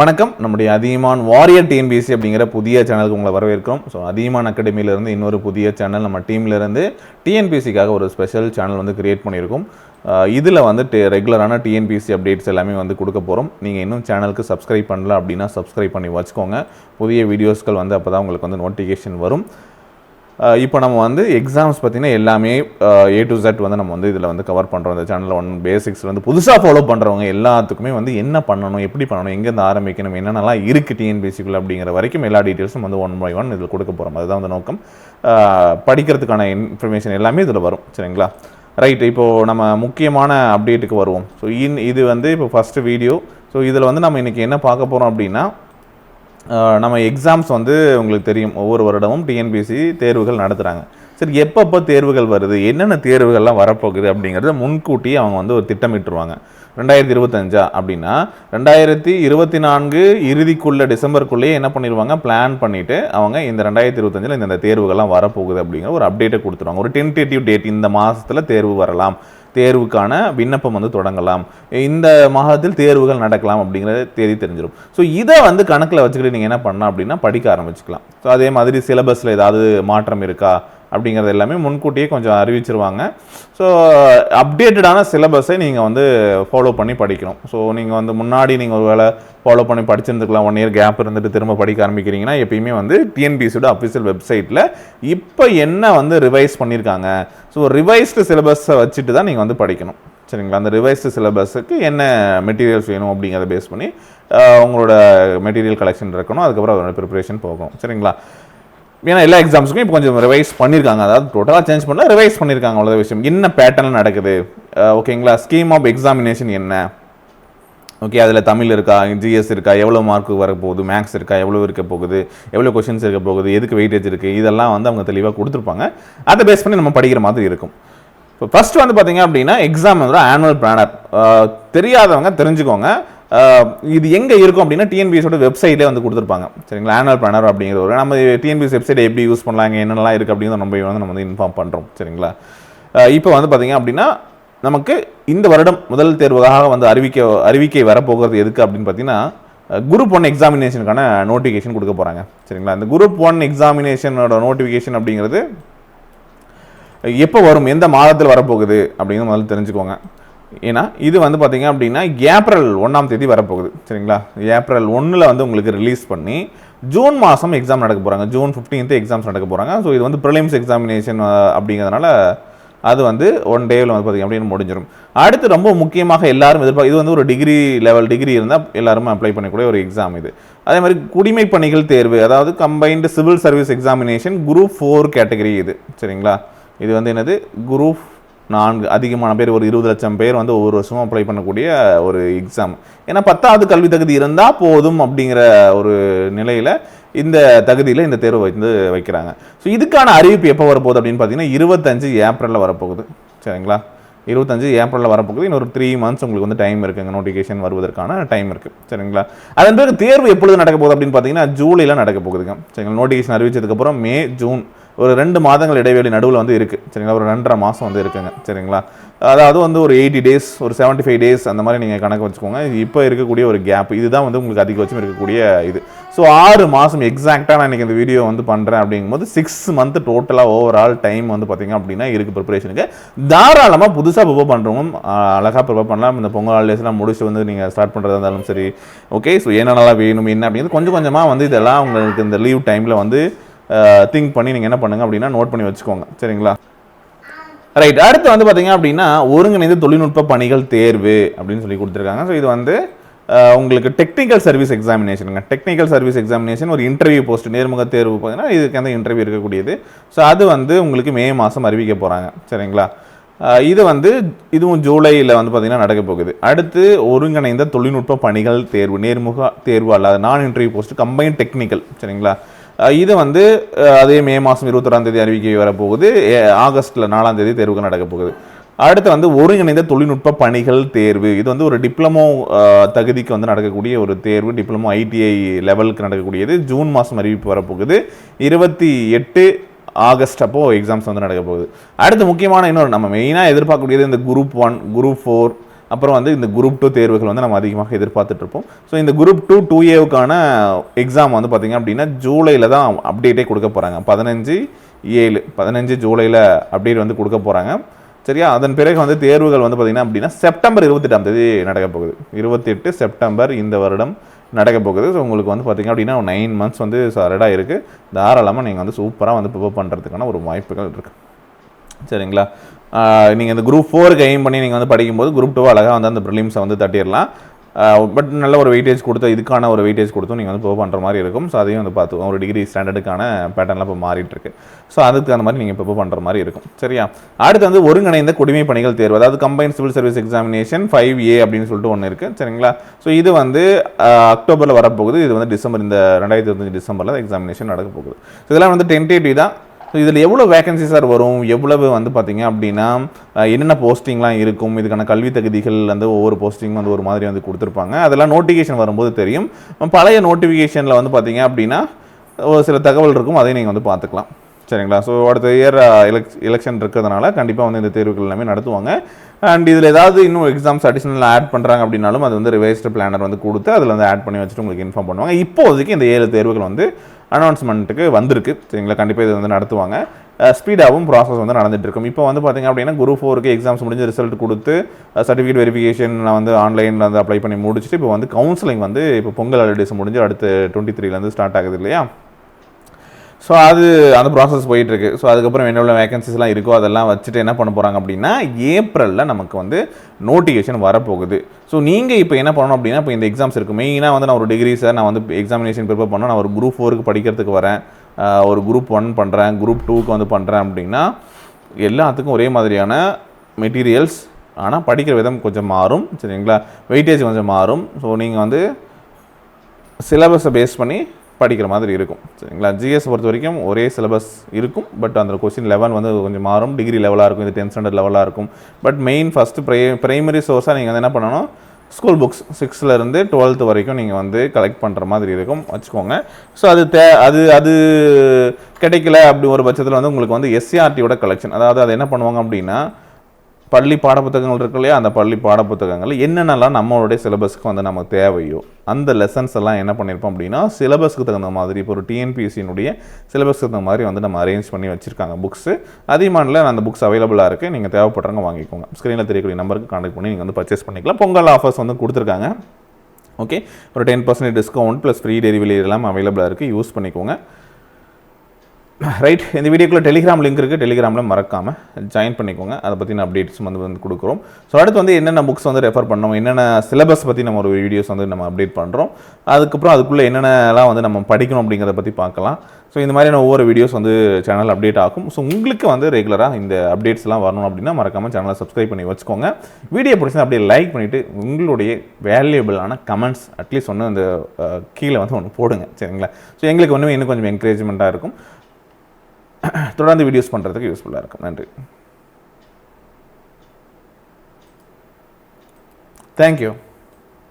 வணக்கம். நம்முடைய அதிகமான் warrior TNPSC அப்படிங்கிற புதிய சேனலுக்கு உங்களை வரவேற்கிறோம் ஸோ அதிகமான் அகாடமியிலேருந்து இன்னொரு புதிய சேனல் நம்ம டீம்லேருந்து டிஎன்பிசிக்காக ஒரு ஸ்பெஷல் சேனல் வந்து கிரியேட் பண்ணியிருக்கோம். இதில் வந்து ரெகுலரான டிஎன்பிஎஸ்சி அப்டேட்ஸ் எல்லாமே வந்து கொடுக்க போகிறோம் நீங்கள் இன்னும் சேனலுக்கு சப்ஸ்கிரைப் பண்ணல அப்படின்னா சப்ஸ்கிரைப் பண்ணி வச்சுக்கோங்க. புதிய வீடியோஸ்கள் வந்து அப்போ தான் உங்களுக்கு வந்து நோட்டிஃபிகேஷன் வரும். இப்போ நம்ம வந்து எக்ஸாம்ஸ் பார்த்தீங்கன்னா எல்லாமே ஏ டு ஜெட் வந்து நம்ம வந்து இதில் வந்து கவர் பண்ணுறோம் இந்த சேனலில் ஒன் பேசிக்ஸ் வந்து புதுசாக ஃபாலோ பண்ணுறவங்க எல்லாத்துக்குமே வந்து என்ன பண்ணணும் எப்படி பண்ணணும் எங்கேருந்து ஆரம்பிக்கணும் என்னென்னலாம் இருக்குது டிஎன்பிசிக்குள்ள அப்படிங்கிற வரைக்கும் எல்லா டீட்டெயில்ஸும் வந்து ஒன் பை ஒன் இதில் கொடுக்க போகிறோம் அதுதான் வந்து நோக்கம். படிக்கிறதுக்கான இன்ஃபர்மேஷன் எல்லாமே இதில் வரும். சரிங்களா? ரைட் இப்போது நம்ம முக்கியமான அப்டேட்டுக்கு வருவோம். ஸோ இன் இது வந்து இப்போ ஃபஸ்ட்டு வீடியோ ஸோ இதில் வந்து நம்ம இன்றைக்கி என்ன பார்க்க போகிறோம் அப்படின்னா நம்ம எக்ஸாம்ஸ் வந்து உங்களுக்கு தெரியும். ஒவ்வொரு வருடமும் டிஎன்பிஎஸ்சி தேர்வுகள் நடத்துகிறாங்க சரி எப்பப்போ தேர்வுகள் வருது? என்னென்ன தேர்வுகள்லாம் வரப்போகுது அப்படிங்கிறத முன்கூட்டியே அவங்க வந்து ஒரு திட்டமிட்டுருவாங்க. ரெண்டாயிரத்தி இருபத்தஞ்சா அப்படின்னா ரெண்டாயிரத்தி இருபத்தி நான்கு இறுதிக்குள்ளே டிசம்பருக்குள்ளேயே என்ன பண்ணிடுவாங்க? பிளான் பண்ணிவிட்டு அவங்க இந்த ரெண்டாயிரத்தி இருபத்தஞ்சில் இந்த தேர்வுகள்லாம் வரப்போகுது அப்படிங்கிற ஒரு அப்டேட்டை கொடுத்துருவாங்க. ஒரு டென்டேட்டிவ் டேட் இந்த மாதத்தில் தேர்வு வரலாம். தேர்வுக்கான விண்ணப்பம் வந்து தொடங்கலாம். இந்த மாதத்தில் தேர்வுகள் நடக்கலாம் அப்படிங்கிறத தேதி தெரிஞ்சிடும் ஸோ இதை வந்து கணக்கில் வச்சுக்கிட்டு நீங்கள் என்ன பண்ணலாம் அப்படின்னா படிக்க ஆரம்பிச்சுக்கலாம். ஸோ அதே மாதிரி சிலபஸில் ஏதாவது மாற்றம் இருக்கா? அப்படிங்கிறது எல்லாமே முன்கூட்டியே கொஞ்சம் அறிவிச்சிருவாங்க. ஸோ அப்டேட்டடான சிலபஸை நீங்கள் வந்து ஃபாலோ பண்ணி படிக்கணும். ஸோ நீங்கள் வந்து முன்னாடி நீங்கள் ஒரு வேளை ஃபாலோ பண்ணி படிச்சிருந்துக்கலாம் ஒன் இயர் கேப் இருந்துட்டு திரும்ப படிக்க ஆரம்பிக்கிறீங்கன்னா எப்பயுமே வந்து டிஎன்பிசியோட அஃபிஷியல் வெப்சைட்டில் இப்போ என்ன வந்து ரிவைஸ் பண்ணியிருக்காங்க ஸோ ரிவைஸ்டு சிலபஸை வச்சுட்டு தான் நீங்கள் வந்து படிக்கணும். சரிங்களா? அந்த ரிவைஸ்டு சிலபஸுக்கு என்ன மெட்டீரியல்ஸ் வேணும் அப்படிங்கிறத பேஸ் பண்ணி உங்களோட மெட்டீரியல் கலெக்ஷன் இருக்கணும். அதுக்கப்புறம் அதோட ப்ரிப்பரேஷன் போகும். சரிங்களா? ஏன்னா எல்லா எக்ஸாம்ஸுக்கும் இப்போ கொஞ்சம் ரிவைஸ் பண்ணியிருக்காங்க அதாவது டோட்டலாக சேஞ்ச் பண்ணல ரிவைஸ் பண்ணியிருக்காங்க அவ்வளோ விஷயம். என்ன பேட்டர்ன் நடக்குது? ஓகேங்களா ஸ்கீம் ஆஃப் எக்ஸாமினேஷன் என்ன? ஓகே அதில் தமிழ் இருக்கா? ஜிஎஸ் இருக்கா? எவ்வளோ மார்க் வர போகுது மேக்ஸ் இருக்கா? எவ்வளோ இருக்க போகுது? எவ்வளோ கொஷின்ஸ் இருக்க போகுது? எதுக்கு வெயிட்டேஜ் இருக்குது இதெல்லாம் வந்து அவங்க தெளிவாக கொடுத்துருப்பாங்க. அதை பேஸ் பண்ணி நம்ம படிக்கிற மாதிரி இருக்கும். இப்போ ஃபஸ்ட்டு வந்து பார்த்தீங்க அப்படின்னா எக்ஸாம் வந்து ஆனுவல் பிளானர் தெரியாதவங்க தெரிஞ்சுக்கோங்க. இது எங்கே இருக்கும் அப்படின்னா டிஎன்பிஎஸோட வெப்சைட்லேயே வந்து கொடுத்துருப்பாங்க. சரிங்களா? ஆனுவல் பிளானர் அப்படிங்கிற ஒரு நம்ம டிஎன்பிஎஸ் வெப்சைட் எப்படி யூஸ் பண்ணலாங்க என்னென்னலாம் இருக்குது அப்படிங்கிறத நம்ம வந்து நம்ம வந்து இன்ஃபார்ம் பண்ணுறோம் சரிங்களா? இப்போ வந்து பார்த்தீங்க அப்படின்னா நமக்கு இந்த வருடம் முதல் தேர்வுக்காக வந்து அறிவிக்க அறிவிக்கை வரப்போகிறது எதுக்கு அப்படின்னு பார்த்தீங்கன்னா குரூப் ஒன் எக்ஸாமினேஷனுக்கான நோட்டிஃபிகேஷன் கொடுக்க போகிறாங்க சரிங்களா? இந்த குரூப் ஒன் எக்ஸாமினேஷனோட நோட்டிஃபிகேஷன் அப்படிங்கிறது எப்போ வரும் எந்த மாதத்தில் வரப்போகுது அப்படிங்கிறது முதல்ல தெரிஞ்சுக்கோங்க. ஏன்னா இது வந்து பார்த்தீங்க அப்படின்னா ஏப்ரல் ஒன்றாம் தேதி வரப்போகுது. சரிங்களா? ஏப்ரல் ஒன்றில் வந்து உங்களுக்கு ரிலீஸ் பண்ணி ஜூன் மாதம் எக்ஸாம் நடக்க போகிறாங்க ஜூன் 15th எக்ஸாம்ஸ் நடக்க போகிறாங்க ஸோ இது வந்து ப்ரிலிம்ஸ் எக்ஸாமினேஷன் அப்படிங்கிறதுனால அது வந்து ஒன் டேவில் வந்து பார்த்திங்க அப்படின்னு முடிஞ்சிடும் அடுத்து ரொம்ப முக்கியமாக எல்லாரும் எதிர்பார்க்க இது வந்து ஒரு டிகிரி லெவல் டிகிரி இருந்தால் எல்லாருமே அப்ளை பண்ணக்கூடிய ஒரு எக்ஸாம் இது. அதே மாதிரி குடிமை பணிகள் தேர்வு அதாவது combined civil service examination group four category இது. சரிங்களா? இது வந்து என்னது? குரூப் நான்கு அதிகமான பேர் ஒரு இருபது லட்சம் பேர் வந்து ஒவ்வொரு வருஷமும் அப்ளை பண்ணக்கூடிய ஒரு எக்ஸாம் ஏன்னா பத்தாவது கல்வி தகுதி இருந்தால் போதும் அப்படிங்கிற ஒரு நிலையில் இந்த தகுதியில் இந்த தேர்வு வந்து வைக்கிறாங்க. ஸோ இதுக்கான அறிவிப்பு எப்போ வரப்போகுது அப்படின்னு பார்த்தீங்கன்னா இருபத்தஞ்சு ஏப்ரலில் வரப்போகுது. சரிங்களா? இருபத்தஞ்சு ஏப்ரலில் வரப்போகுது. இன்னொரு த்ரீ மந்த்ஸ் உங்களுக்கு வந்து டைம் இருக்குங்க. நோட்டிஃபிகேஷன் வருவதற்கான டைம் இருக்குது சரிங்களா? அதன் பிறகு தேர்வு எப்பொழுது நடக்க போகுது அப்படின்னு பார்த்தீங்கன்னா ஜூலையில் நடக்க போகுதுங்க. சரிங்களா? நோட்டிஃபிகேஷன் அறிவிச்சதுக்கப்புறம் மே ஜூன் ஒரு ரெண்டு மாதங்கள் இடைவெளி நடுவில் வந்து இருக்குது சரிங்களா? ஒரு ரெண்டரை மாதம் வந்து இருக்குங்க. சரிங்களா? அதாவது வந்து ஒரு எயிட்டி டேஸ் ஒரு செவன்ட்டி ஃபைவ் டேஸ் அந்த மாதிரி நீங்கள் கணக்கு வச்சுக்கோங்க. இப்போ இருக்கக்கூடிய ஒரு கேப் இதுதான் வந்து உங்களுக்கு அதிகபட்சம் இருக்கக்கூடிய இது. ஸோ ஆறு மாதம் எக்ஸாக்டாக நான் இன்றைக்கி இந்த வீடியோ வந்து பண்ணுறேன் அப்படிங்கும்போது சிக்ஸ் மந்த் டோட்டலாக ஓவரால் டைம் வந்து பார்த்திங்க அப்படின்னா இருக்குது ப்ரிப்பரேஷனுக்கு தாராளமாக புதுசாக ப்ரிப்பேர் பண்ணுறவங்க அழகாக ப்ரிப்பேர் பண்ணலாம். இந்த பொங்கல் ஹாலிடேஸ்லாம் முடிச்சு வந்து நீங்கள் ஸ்டார்ட் பண்ணுறதா இருந்தாலும் சரி ஓகே ஸோ என்னென்னலாம் வேணும் என்ன அப்படிங்கிறது கொஞ்சம் கொஞ்சமாக வந்து இதெல்லாம் உங்களுக்கு இந்த லீவ் டைமில் வந்து திங்க் பண்ணி நீங்கள் என்ன பண்ணுங்க அப்படின்னா நோட் பண்ணி வச்சுக்கோங்க. சரிங்களா? ரைட் அடுத்து வந்து பார்த்தீங்க அப்படின்னா ஒருங்கிணைந்த தொழில்நுட்ப பணிகள் தேர்வு அப்படின்னு சொல்லி கொடுத்துருக்காங்க. ஸோ இது வந்து உங்களுக்கு டெக்னிக்கல் சர்வீஸ் எக்ஸாமினேஷனுங்க டெக்னிக்கல் சர்வீஸ் எக்ஸாமினேஷன் ஒரு இன்டர்வியூ போஸ்ட் நேர்முக தேர்வு பார்த்தீங்கன்னா இதுக்கு அந்த இன்டர்வியூ இருக்கக்கூடியது. ஸோ அது வந்து உங்களுக்கு மே மாதம் அறிவிக்க போகிறாங்க சரிங்களா? இது வந்து இதுவும் ஜூலையில் வந்து பார்த்தீங்கன்னா நடக்க போகுது. அடுத்து ஒருங்கிணைந்த தொழில்நுட்ப பணிகள் தேர்வு நேர்முக தேர்வு அல்லாத நான் இன்டர்வியூ போஸ்ட் கம்பைன் டெக்னிக்கல் சரிங்களா? இது வந்து அதே மே மாதம் இருபத்தொறாம் தேதி அறிவிக்கை வரப்போகுது. ஆகஸ்டில் நாலாம் தேதி தேர்வுக்கு நடக்க போகுது. அடுத்து வந்து ஒருங்கிணைந்த தொழில்நுட்ப பணிகள் தேர்வு. இது வந்து ஒரு டிப்ளமோ தகுதிக்கு வந்து நடக்கக்கூடிய ஒரு தேர்வு. டிப்ளமோ ஐடிஐ லெவலுக்கு நடக்கக்கூடியது. ஜூன் மாதம் அறிவிப்பு வரப்போகுது. இருபத்தி எட்டு ஆகஸ்ட் அப்போது எக்ஸாம்ஸ் வந்து நடக்க போகுது. அடுத்து முக்கியமான இன்னொரு நம்ம மெயினாக எதிர்பார்க்கக்கூடியது இந்த குரூப் ஒன் குரூப் ஃபோர் அப்புறம் வந்து இந்த குரூப் டூ தேர்வுகள் வந்து நம்ம அதிகமாக எதிர்பார்த்துட்டு இருப்போம். ஸோ இந்த குரூப் டூ டூ ஏவுக்கான எக்ஸாம் வந்து பார்த்திங்க அப்படின்னா ஜூலையில் தான் அப்டேட்டே கொடுக்க போகிறாங்க பதினஞ்சு ஏழு பதினஞ்சு ஜூலையில் அப்டேட் வந்து கொடுக்க போகிறாங்க சரியா? அதன் பிறகு வந்து தேர்வுகள் வந்து பார்த்திங்கன்னா அப்படின்னா செப்டம்பர் இருபத்தெட்டாம் தேதி நடக்க போகுது. இருபத்தெட்டு செப்டம்பர் இந்த வருடம் நடக்க போகுது. ஸோ உங்களுக்கு வந்து பார்த்திங்க அப்படின்னா நைன் மந்த்ஸ் வந்து சரடாக இருக்குது தாராளமாக நீங்கள் வந்து சூப்பராக வந்து ப்ரிப்பேர் பண்ணுறதுக்கான ஒரு வாய்ப்புகள் இருக்குது சரிங்களா? நீங்கள் இந்த குரூப் ஃபோருக்கு எய்ம் பண்ணி நீங்கள் வந்து படிக்கும்போது குரூப் டூ அழகாக வந்து அந்த ப்ரிலிம்ஸை வந்து தட்டிடலாம். பட் நல்ல ஒரு வெயிட்டேஜ் கொடுத்து இதுக்கான ஒரு வெயிட்டேஜ் கொடுத்தும் நீங்கள் வந்து ப்ரோ பண்ணுற மாதிரி இருக்கும். ஸோ அதையும் வந்து பார்த்துக்கோங்க ஒரு டிகிரி ஸ்டாண்டர்டுக்கான பேட்டர்ன்லாம் இப்போ மாறிட்டுருக்கு. ஸோ அதுக்கு அந்த மாதிரி நீங்கள் இப்போ பண்ணுற மாதிரி இருக்கும். சரியா? அடுத்து வந்து ஒருங்கிணைந்த குடிமை பணிகள் தேர்வு. அதாவது combine civil service examination five A அப்படின்னு சொல்லிட்டு ஒன்று இருக்குது சரிங்களா? ஸோ இது வந்து அக்டோபரில் வரப்போகுது. இது வந்து டிசம்பர் இந்த ரெண்டாயிரத்தி இருபத்தஞ்சு டிசம்பரில் எக்ஸாமினேஷன் நடக்க போகுது. ஸோ இதெல்லாம் வந்து டென்டேட்டிவ் தான் ஸோ இதில் எவ்வளோ வேகன்சி சார் வரும்? எவ்வளவு வந்து பார்த்தீங்க அப்படின்னா என்னென்ன போஸ்டிங்லாம் இருக்கும்? இதுக்கான கல்வி தகுதிகள் வந்து ஒவ்வொரு போஸ்டிங் வந்து ஒரு மாதிரி வந்து கொடுத்துருப்பாங்க. அதெல்லாம் நோட்டிஃபிகேஷன் வரும்போது தெரியும். பழைய நோட்டிஃபிகேஷனில் வந்து பார்த்தீங்க அப்படின்னா ஒரு சில தகவல் இருக்கும். அதையும் நீங்கள் வந்து பார்த்துக்கலாம். சரிங்களா? ஸோ அடுத்த இயர் எலெக் எலெக்ஷன் இருக்கிறதுனால கண்டிப்பாக வந்து இந்த தேர்வுகள் எல்லாமே நடத்துவாங்க. அண்ட் இதில் ஏதாவது இன்னும் எக்ஸாம்ஸ் அடிஷனல் ஆட் பண்ணுறாங்க அப்படின்னாலும் அது வந்து ரிவைஸ்டு பிளானர் வந்து கொடுத்து அதில் வந்து ஆட் பண்ணி வச்சுட்டு உங்களுக்கு இன்ஃபார்ம் பண்ணுவாங்க. இப்போதைக்கு இந்த ஏழு தேர்வுகள் வந்து அனௌன்ஸ்மெண்ட்டுக்கு வந்திருக்கு. சரிங்களா? கண்டிப்பாக இது வந்து நடத்துவாங்க. Uh, ஸ்பீடாகவும் ப்ராசஸ் வந்து நடந்துட்டு இருக்கும் இப்போ வந்து பார்த்தீங்க அப்படின்னா குரூப் ஃபோருக்கு எக்ஸாம்ஸ் முடிஞ்சு ரிசல்ட் கொடுத்து uh, சர்டிஃபிகேட் வெரிஃபிகேஷன் வந்து ஆன்லைனில் வந்து அப்ளை பண்ணி முடிச்சுட்டு இப்போ வந்து கவுன்சிலிங் வந்து இப்போ பொங்கல் ஹாலிடேஸ் முடிஞ்சு அடுத்து டுவெண்ட்டி த்ரீலேருந்து ஸ்டார்ட் ஆகுது இல்லையா? ஸோ அது அந்த ப்ராசஸ் போயிட்டுருக்கு. ஸோ அதுக்கப்புறம் என்ன உள்ள வேகன்சிஸ்லாம் இருக்கோ அதெல்லாம் வச்சுட்டு என்ன பண்ண போகிறாங்க அப்படின்னா ஏப்ரலில் நமக்கு வந்து நோட்டிஃபிகேஷன் வரப்போகுது. ஸோ நீங்கள் இப்போ என்ன பண்ணணும் அப்படின்னா இப்போ இந்த எக்ஸாம்ஸ் இருக்குது மெயினாக வந்து நான் ஒரு டிகிரி சார் நான் வந்து எக்ஸாமினேஷன் ப்ரிப்பேர் பண்ணோம் நான் ஒரு குரூப் ஃபோருக்கு படிக்கிறதுக்கு வரேன். ஒரு குரூப் ஒன் பண்ணுறேன் குரூப் டூக்கு வந்து பண்ணுறேன் அப்படின்னா எல்லாத்துக்கும் ஒரே மாதிரியான மெட்டீரியல்ஸ் ஆனால் படிக்கிற விதம் கொஞ்சம் மாறும். சரிங்களா? வெயிட்டேஜ் கொஞ்சம் மாறும். ஸோ நீங்கள் வந்து சிலபஸை பேஸ் பண்ணி படிக்கிற மாதிரி இருக்கும். சரிங்களா? ஜிஎஸ் பொறுத்த வரைக்கும் ஒரே சிலபஸ் இருக்கும். பட் அந்த கொஸ்டின் லெவல் வந்து கொஞ்சம் மாறும். டிகிரி லெவலாக இருக்கும். இது டென்த் ஸ்டாண்டர்ட் லெவலாக இருக்கும். பட் மெயின் ஃபஸ்ட்டு ப்ரை ப்ரைமரி சோர்ஸாக நீங்கள் வந்து என்ன பண்ணணும் ஸ்கூல் புக்ஸ் சிக்ஸ்த்துலேருந்து டுவெல்த்து வரைக்கும் நீங்கள் வந்து கலெக்ட் பண்ணுற மாதிரி இருக்கும். வச்சுக்கோங்க. ஸோ அது தே அது அது கிடைக்கல அப்படி ஒரு பட்சத்தில் வந்து உங்களுக்கு வந்து எஸ்சிஆர்டியோட கலெக்ஷன் அதாவது அது என்ன பண்ணுவாங்க அப்படின்னா பள்ளி பாடப்புத்தகங்கள் இருக்கு இல்லையா அந்த பள்ளி பாடப்புத்தகங்கள் என்னென்னலாம் நம்மளுடைய சிலபஸ்க்கு வந்து நமக்கு தேவையோ அந்த லெசன்ஸ் எல்லாம் என்ன பண்ணியிருப்போம் அப்படின்னா சிலபஸ்க்கு தகுந்த மாதிரி இப்போ ஒரு டிஎன்பிஎஸ்சியினுடைய சிலபஸ்க்கு தகுந்த மாதிரி வந்து நம்ம அரேஞ்ச் பண்ணி வச்சுருக்காங்க புக்ஸு அதிகமானில் அந்த புக்ஸ் அவைலபிளாக இருக்குது நீங்கள் தேவைப்படுறவங்க வாங்கிக்கோங்க. ஸ்க்ரீனில் தெரியக்கூடிய நம்பருக்கு கான்டாக்ட் பண்ணி நீங்கள் வந்து பர்ச்சேஸ் பண்ணிக்கலாம். பொங்கல் ஆஃபர்ஸ் வந்து கொடுத்துருக்காங்க. ஓகே ஒரு ten percentage discount plus free delivery எல்லாம் அவைலபிளாக இருக்குது யூஸ் பண்ணிக்கோங்க. ரைட் இந்த வீடியோக்குள்ள டெலிகிராம் லிங்க் இருக்குது டெலிகிராமில் மறக்காமல் ஜாயின் பண்ணிக்கோங்க. அதை பற்றின அப்டேட்ஸ் வந்து வந்து கொடுக்குறோம். ஸோ அடுத்து வந்து என்னென்ன புக்ஸ் வந்து ரெஃபர் பண்ணோம் என்னென்ன சிலபஸ் பற்றி நம்ம ஒரு வீடியோஸ் வந்து நம்ம அப்டேட் பண்ணுறோம் அதுக்கப்புறம் அதுக்குள்ளே என்னென்னலாம் வந்து நம்ம படிக்கணும் அப்படிங்கிறத பற்றி பார்க்கலாம். ஸோ இந்த மாதிரியான ஒவ்வொரு வீடியோஸ் வந்து சேனல் அப்டேட் ஆகும். ஸோ உங்களுக்கு வந்து ரெகுலராக இந்த அப்டேட்ஸ்லாம் வரணும் அப்படின்னா மறக்காமல் சேனலை சப்ஸ்கிரைப் பண்ணி வச்சுக்கோங்க. வீடியோ பிடிச்சா அப்படியே லைக் பண்ணிவிட்டு உங்களுடைய வேல்யூபிளான கமெண்ட்ஸ் அட்லீஸ்ட் ஒன்று அந்த கீழே வந்து ஒன்று போடுங்க. சரிங்களா? ஸோ எங்களுக்கு ஒன்றுமே இன்னும் கொஞ்சம் என்கரேஜ்மெண்ட்டாக இருக்கும். தொடர்ந்து வீடியோஸ் பண்ணுறதுக்கு யூஸ்ஃபுல்லாக இருக்கும். நன்றி. தேங்க்யூ